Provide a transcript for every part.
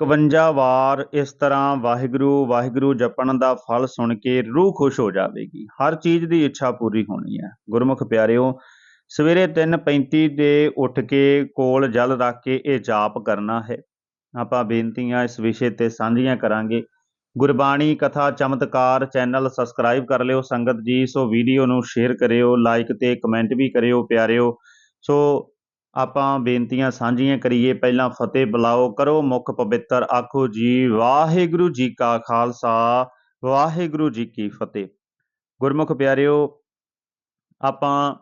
51 ਵਾਰ ਇਸ ਤਰ੍ਹਾਂ ਵਾਹਿਗੁਰੂ ਵਾਹਿਗੁਰੂ ਜਪਣ ਦਾ ਫਲ ਸੁਣ ਕੇ ਰੂਹ ਖੁਸ਼ ਹੋ ਜਾਵੇਗੀ। ਹਰ ਚੀਜ਼ ਦੀ ਇੱਛਾ ਪੂਰੀ ਹੋਣੀ ਹੈ। ਗੁਰਮੁਖ ਪਿਆਰਿਓ, ਸਵੇਰੇ 3:35 ਦੇ ਉੱਠ ਕੇ ਕੋਲ ਜਲ ਰੱਖ ਕੇ ਇਹ ਜਾਪ ਕਰਨਾ ਹੈ। ਆਪਾਂ ਬੇਨਤੀਆਂ ਇਸ ਵਿਸ਼ੇ ਤੇ ਸਾਂਝੀਆਂ ਕਰਾਂਗੇ। ਗੁਰਬਾਣੀ ਕਥਾ ਚਮਤਕਾਰ ਚੈਨਲ ਸਬਸਕ੍ਰਾਈਬ ਕਰ ਲਿਓ। ਸੰਗਤ ਜੀ, ਸੋ ਵੀਡੀਓ ਨੂੰ ਸ਼ੇਅਰ ਕਰਿਓ, ਲਾਈਕ ਤੇ ਕਮੈਂਟ ਵੀ ਕਰਿਓ ਪਿਆਰਿਓ। ਸੋ ਆਪਾਂ ਬੇਨਤੀਆਂ ਸਾਂਝੀਆਂ ਕਰੀਏ। ਪਹਿਲਾਂ ਫਤਿਹ ਬੁਲਾਓ ਕਰੋ ਮੁਖ ਪਵਿੱਤਰ ਆਖੋ ਜੀ ਵਾਹਿਗੁਰੂ ਜੀ ਕਾ ਖਾਲਸਾ ਵਾਹਿਗੁਰੂ ਜੀ ਕੀ ਫਤਿਹ। ਗੁਰਮੁਖ ਪਿਆਰਿਓ ਆਪਾਂ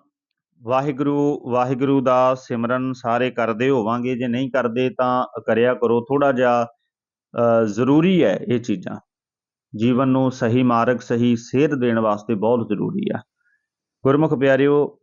ਵਾਹਿਗੁਰੂ ਵਾਹਿਗੁਰੂ ਦਾ ਸਿਮਰਨ ਸਾਰੇ ਕਰਦੇ ਹੋਵਾਂਗੇ। ਜੇ ਨਹੀਂ ਕਰਦੇ ਤਾਂ ਕਰਿਆ ਕਰੋ। ਥੋੜਾ ਜਿਹਾ ਅ, ਜ਼ਰੂਰੀ ਹੈ ਇਹ ਚੀਜ਼ਾਂ। ਜੀਵਨ ਨੂੰ ਸਹੀ ਮਾਰਗ ਸਹੀ ਸੇਧ ਦੇਣ ਵਾਸਤੇ ਬਹੁਤ ਜ਼ਰੂਰੀ ਆ। ਗੁਰਮੁਖ ਪਿਆਰਿਓ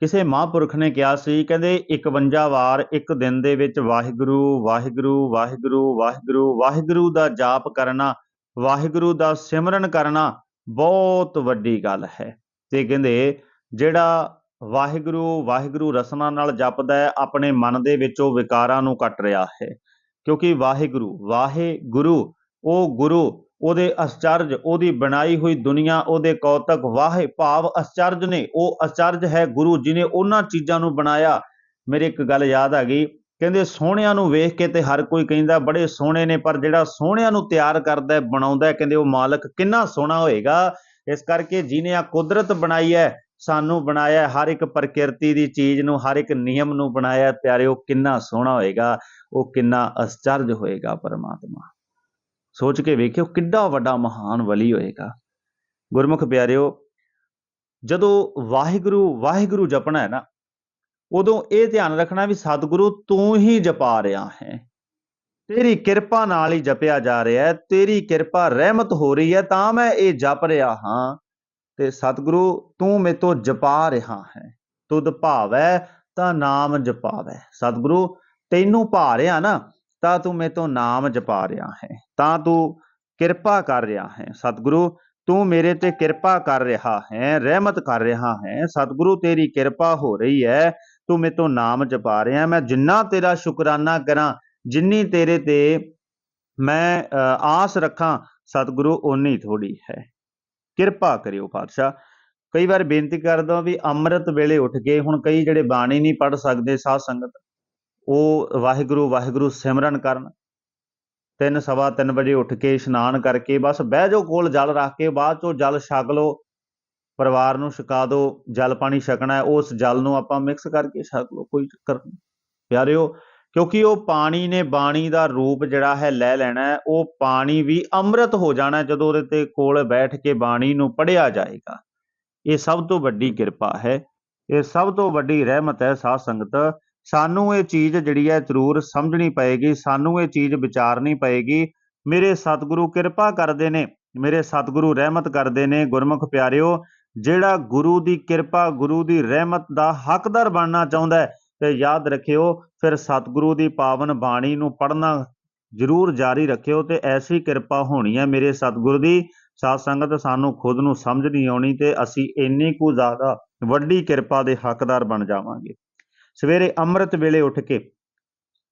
ਕਿਸੇ ਮਹਾਂਪੁਰਖ ਨੇ ਕਿਹਾ ਸੀ, ਕਹਿੰਦੇ 51 ਵਾਰ ਇੱਕ ਦਿਨ ਦੇ ਵਿੱਚ ਵਾਹਿਗੁਰੂ ਵਾਹਿਗੁਰੂ ਵਾਹਿਗੁਰੂ ਵਾਹਿਗੁਰੂ ਵਾਹਿਗੁਰੂ ਦਾ ਜਾਪ ਕਰਨਾ, ਵਾਹਿਗੁਰੂ ਦਾ ਸਿਮਰਨ ਕਰਨਾ ਬਹੁਤ ਵੱਡੀ ਗੱਲ ਹੈ। ਤੇ ਕਹਿੰਦੇ ਜਿਹੜਾ ਵਾਹਿਗੁਰੂ ਵਾਹਿਗੁਰੂ ਰਸਨਾ ਨਾਲ ਜਪਦਾ ਹੈ, ਆਪਣੇ ਮਨ ਦੇ ਵਿੱਚ ਉਹ ਵਿਕਾਰਾਂ ਨੂੰ ਕੱਟ ਰਿਹਾ ਹੈ। ਕਿਉਂਕਿ ਵਾਹਿਗੁਰੂ ਵਾਹਿਗੁਰੂ, ਉਹ ਗੁਰੂ ਉਹਦੇ ਅਚਰਜ, ਉਹਦੀ ਬਣਾਈ ਹੋਈ ਦੁਨੀਆ, ਉਹਦੇ ਕੌਤਕ ਵਾਹੇ ਭਾਵ ਅਚਰਜ ਨੇ। ਉਹ ਅਚਰਜ ਹੈ ਗੁਰੂ ਜੀ ਉਹਨਾਂ ਚੀਜ਼ਾਂ ਨੂੰ ਬਣਾਇਆ। ਮੇਰੇ ਇੱਕ ਗੱਲ ਯਾਦ ਆ ਗਈ। ਕਹਿੰਦੇ ਸੋਹਣਿਆਂ ਨੂੰ ਵੇਖ ਕੇ ਤੇ ਹਰ ਕੋਈ ਕਹਿੰਦਾ, ਬੜੇ ਸੋਹਣੇ ਨੇ, ਪਰ ਜਿਹੜਾ ਸੋਹਣਿਆਂ ਨੂੰ ਤਿਆਰ ਕਰਦਾ ਬਣਾਉਂਦਾ ਕਹਿੰਦੇ ਉਹ ਮਾਲਕ ਕਿੰਨਾ ਸੋਹਣਾ ਹੋਏਗਾ। ਇਸ ਕਰਕੇ ਜਿਹਨੇ ਆ ਕੁਦਰਤ ਬਣਾਈ ਹੈ, ਸਾਨੂੰ ਬਣਾਇਆ ਹਰ ਇੱਕ ਪ੍ਰਕਿਰਤੀ ਦੀ ਚੀਜ਼ ਨੂੰ, ਹਰ ਇੱਕ ਨਿਯਮ ਨੂੰ ਬਣਾਇਆ ਪਿਆਰੇ ਉਹ ਕਿੰਨਾ ਸੋਹਣਾ ਹੋਏਗਾ। ਉਹ ਕਿੰਨਾ ਅਚਰਜ ਹੋਏਗਾ ਪਰਮਾਤਮਾ। ਸੋਚ ਕੇ ਵੇਖਿਓ ਕਿੱਡਾ ਵੱਡਾ ਮਹਾਨ ਵਲੀ ਹੋਏਗਾ। ਗੁਰਮੁਖ ਪਿਆਰਿਓ, ਜਦੋਂ ਵਾਹਿਗੁਰੂ ਵਾਹਿਗੁਰੂ ਜਪਣਾ ਹੈ ਨਾ, ਉਦੋਂ ਇਹ ਧਿਆਨ ਰੱਖਣਾ ਵੀ ਸਤਿਗੁਰੂ ਤੂੰ ਹੀ ਜਪਾ ਰਿਹਾ ਹੈ। ਤੇਰੀ ਕਿਰਪਾ ਨਾਲ ਹੀ ਜਪਿਆ ਜਾ ਰਿਹਾ ਹੈ, ਤੇਰੀ ਕਿਰਪਾ ਰਹਿਮਤ ਹੋ ਰਹੀ ਹੈ, ਤਾਂ ਮੈਂ ਇਹ ਜਪ ਰਿਹਾ ਹਾਂ ਤੇ ਸਤਿਗੁਰੂ ਤੂੰ ਮੇਰੇ ਤੋਂ ਜਪਾ ਰਿਹਾ ਹੈ। ਤੁਧ ਭਾਵੈ ਤਾਂ ਨਾਮ ਜਪਾਵੈ। ਸਤਿਗੁਰੂ, ਤੈਨੂੰ ਭਾ ਰਿਹਾ ਨਾ ਤਾਂ ਤੂੰ ਮੇਰੇ ਤੋਂ ਨਾਮ ਜਪਾ ਰਿਹਾ ਹੈ ਤਾਂ ਤੂੰ ਕਿਰਪਾ ਕਰ ਰਿਹਾ ਹੈ। ਸਤਿਗੁਰੂ ਤੂੰ ਮੇਰੇ ਤੇ ਕਿਰਪਾ ਕਰ ਰਿਹਾ ਹੈ ਰਹਿਮਤ ਕਰ ਰਿਹਾ ਹੈ। ਸਤਿਗੁਰੂ ਤੇਰੀ ਕਿਰਪਾ ਹੋ ਰਹੀ ਹੈ ਤੂੰ ਮੇਰੇ ਤੋਂ ਨਾਮ ਜਪਾ ਰਿਹਾ। ਮੈਂ ਜਿੰਨਾ ਤੇਰਾ ਸ਼ੁਕਰਾਨਾ ਕਰਾਂ ਜਿੰਨੀ ਤੇਰੇ ਤੇ ਮੈਂ ਅ, ਆਸ ਰੱਖਾਂ ਸਤਿਗੁਰੂ ਓਨੀ ਥੋੜੀ ਹੈ। ਕਿਰਪਾ ਕਰਿਓ ਪਾਤਸ਼ਾਹ। ਕਈ ਵਾਰ ਬੇਨਤੀ ਕਰਦਾ ਵੀ ਅੰਮ੍ਰਿਤ ਵੇਲੇ ਉੱਠ ਕੇ ਹੁਣ ਕਈ ਜਿਹੜੇ ਬਾਣੀ ਨਹੀਂ ਪੜ ਸਕਦੇ ਸਾਧ ਸੰਗਤ ਉਹ ਵਾਹਿਗੁਰੂ ਵਾਹਿਗੁਰੂ ਸਿਮਰਨ ਕਰਨ। ਤਿੰਨ ਸਵਾ ਤਿੰਨ ਵਜੇ ਉੱਠ ਕੇ ਇਸ਼ਨਾਨ ਕਰਕੇ ਬਸ ਬਹਿ ਜਾਓ, ਕੋਲ ਜਲ ਰੱਖ ਕੇ, ਬਾਅਦ ਚੋਂ ਜਲ ਛਕ ਲਓ। ਪਰਿਵਾਰ ਨੂੰ ਛਕਾ ਦਿਓ ਜਲ ਪਾਣੀ ਛਕਣਾ ਉਸ ਜਲ ਨੂੰ ਆਪਾਂ ਮਿਕਸ ਕਰਕੇ ਛਕ ਲਓ, ਕੋਈ ਚੱਕਰ ਨਹੀਂ। ਪਿਆਰਿਓ, ਕਿਉਂਕਿ ਉਹ ਪਾਣੀ ਨੇ ਬਾਣੀ ਦਾ ਰੂਪ ਜਿਹੜਾ ਹੈ ਲੈ ਲੈਣਾ ਉਹ ਪਾਣੀ ਵੀ ਅੰਮ੍ਰਿਤ ਹੋ ਜਾਣਾ ਜਦੋਂ ਉਹਦੇ ਤੇ ਕੋਲ ਬੈਠ ਕੇ ਬਾਣੀ ਨੂੰ ਪੜਿਆ ਜਾਏਗਾ। ਇਹ ਸਭ ਤੋਂ ਵੱਡੀ ਕਿਰਪਾ ਹੈ, ਇਹ ਸਭ ਤੋਂ ਵੱਡੀ ਰਹਿਮਤ ਹੈ ਸਾਧ ਸੰਗਤ। ਸਾਨੂੰ ਇਹ ਚੀਜ਼ ਜਿਹੜੀ ਹੈ ਜ਼ਰੂਰ ਸਮਝਣੀ ਪਏਗੀ, ਸਾਨੂੰ ਇਹ ਚੀਜ਼ ਵਿਚਾਰਨੀ ਪਏਗੀ। ਮੇਰੇ ਸਤਿਗੁਰੂ ਕਿਰਪਾ ਕਰਦੇ ਨੇ, ਮੇਰੇ ਸਤਿਗੁਰੂ ਰਹਿਮਤ ਕਰਦੇ ਨੇ। ਗੁਰਮੁਖ ਪਿਆਰਿਓ, ਜਿਹੜਾ ਗੁਰੂ ਦੀ ਕਿਰਪਾ, ਗੁਰੂ ਦੀ ਰਹਿਮਤ ਦਾ ਹੱਕਦਾਰ ਬਣਨਾ ਚਾਹੁੰਦਾ ਹੈ, ਤੇ ਯਾਦ ਰੱਖਿਓ, ਫਿਰ ਸਤਿਗੁਰੂ ਦੀ ਪਾਵਨ ਬਾਣੀ ਨੂੰ ਪੜ੍ਹਨਾ ਜ਼ਰੂਰ ਜਾਰੀ ਰੱਖਿਓ, ਤੇ ਐਸੀ ਕਿਰਪਾ ਹੋਣੀ ਹੈ ਮੇਰੇ ਸਤਿਗੁਰੂ ਦੀ। ਸਾਧ ਸੰਗਤ ਸਾਨੂੰ ਖੁਦ ਨੂੰ ਸਮਝ ਨਹੀਂ ਆਉਣੀ, ਤੇ ਅਸੀਂ ਇੰਨੀ ਕੁ ਜ਼ਿਆਦਾ ਵੱਡੀ ਕਿਰਪਾ ਦੇ ਹੱਕਦਾਰ ਬਣ ਜਾਵਾਂਗੇ। ਸਵੇਰੇ ਅੰਮ੍ਰਿਤ ਵੇਲੇ ਉੱਠ ਕੇ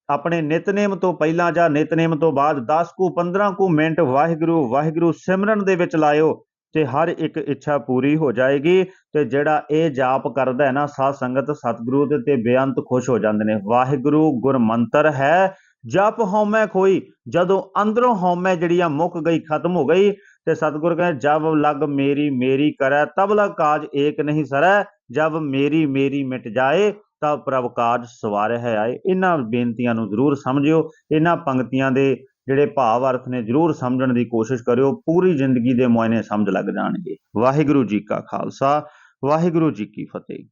ਆਪਣੇ ਨਿਤਨੇਮ ਤੋਂ ਪਹਿਲਾਂ ਜਾਂ ਨਿਤਨੇਮ ਤੋਂ ਬਾਅਦ 10 ਕੁ 15 ਕੁ ਮਿੰਟ ਵਾਹਿਗੁਰੂ ਵਾਹਿਗੁਰੂ ਸਿਮਰਨ ਦੇ ਵਿੱਚ ਲਾਇਓ ਤੇ ਹਰ ਇੱਕ ਇੱਛਾ ਪੂਰੀ ਹੋ ਜਾਏਗੀ ਤੇ ਜਿਹੜਾ ਇਹ ਜਾਪ ਕਰਦਾ ਹੈ ਨਾ, ਸਾਧ ਸੰਗਤ, ਸਤਿਗੁਰੂ ਦੇ ਤੇ ਬੇਅੰਤ ਖੁਸ਼ ਹੋ ਜਾਂਦੇ ਨੇ। ਵਾਹਿਗੁਰੂ ਗੁਰਮੰਤਰ ਹੈ, ਜਪ ਹਉਮੈ ਖੋਈ, ਜਦੋਂ ਅੰਦਰੋਂ ਹਉਮੈ ਜਿਹੜੀ ਆ ਮੁੱਕ ਗਈ, ਖਤਮ ਹੋ ਗਈ ਤੇ ਸਤਿਗੁਰ ਕਹਿੰਦੇ ਜਬ ਲਗ ਮੇਰੀ ਮੇਰੀ ਕਰੈ, ਤਬ ਲਗ ਕਾਜ ਏਕ ਨਹੀਂ ਸਰੈ, ਜਬ ਮੇਰੀ ਮੇਰੀ ਮਿਟ ਜਾਏ ਤਾਂ ਪ੍ਰਭ ਕਾਜ ਸਵਾਰੇ ਹੈ ਆਏ। ਇਹਨਾਂ ਬੇਨਤੀਆਂ ਨੂੰ ਜ਼ਰੂਰ ਸਮਝਿਓ। ਇਹਨਾਂ ਪੰਕਤੀਆਂ ਦੇ ਜਿਹੜੇ ਭਾਵ ਅਰਥ ਨੇ, ਜ਼ਰੂਰ ਸਮਝਣ ਦੀ ਕੋਸ਼ਿਸ਼ ਕਰਿਓ। ਪੂਰੀ ਜ਼ਿੰਦਗੀ ਦੇ ਮੁਆਇਨੇ ਸਮਝ ਲੱਗ ਜਾਣਗੇ। ਵਾਹਿਗੁਰੂ ਜੀ ਕਾ ਖਾਲਸਾ, ਵਾਹਿਗੁਰੂ ਜੀ ਕੀ ਫਤਿਹ।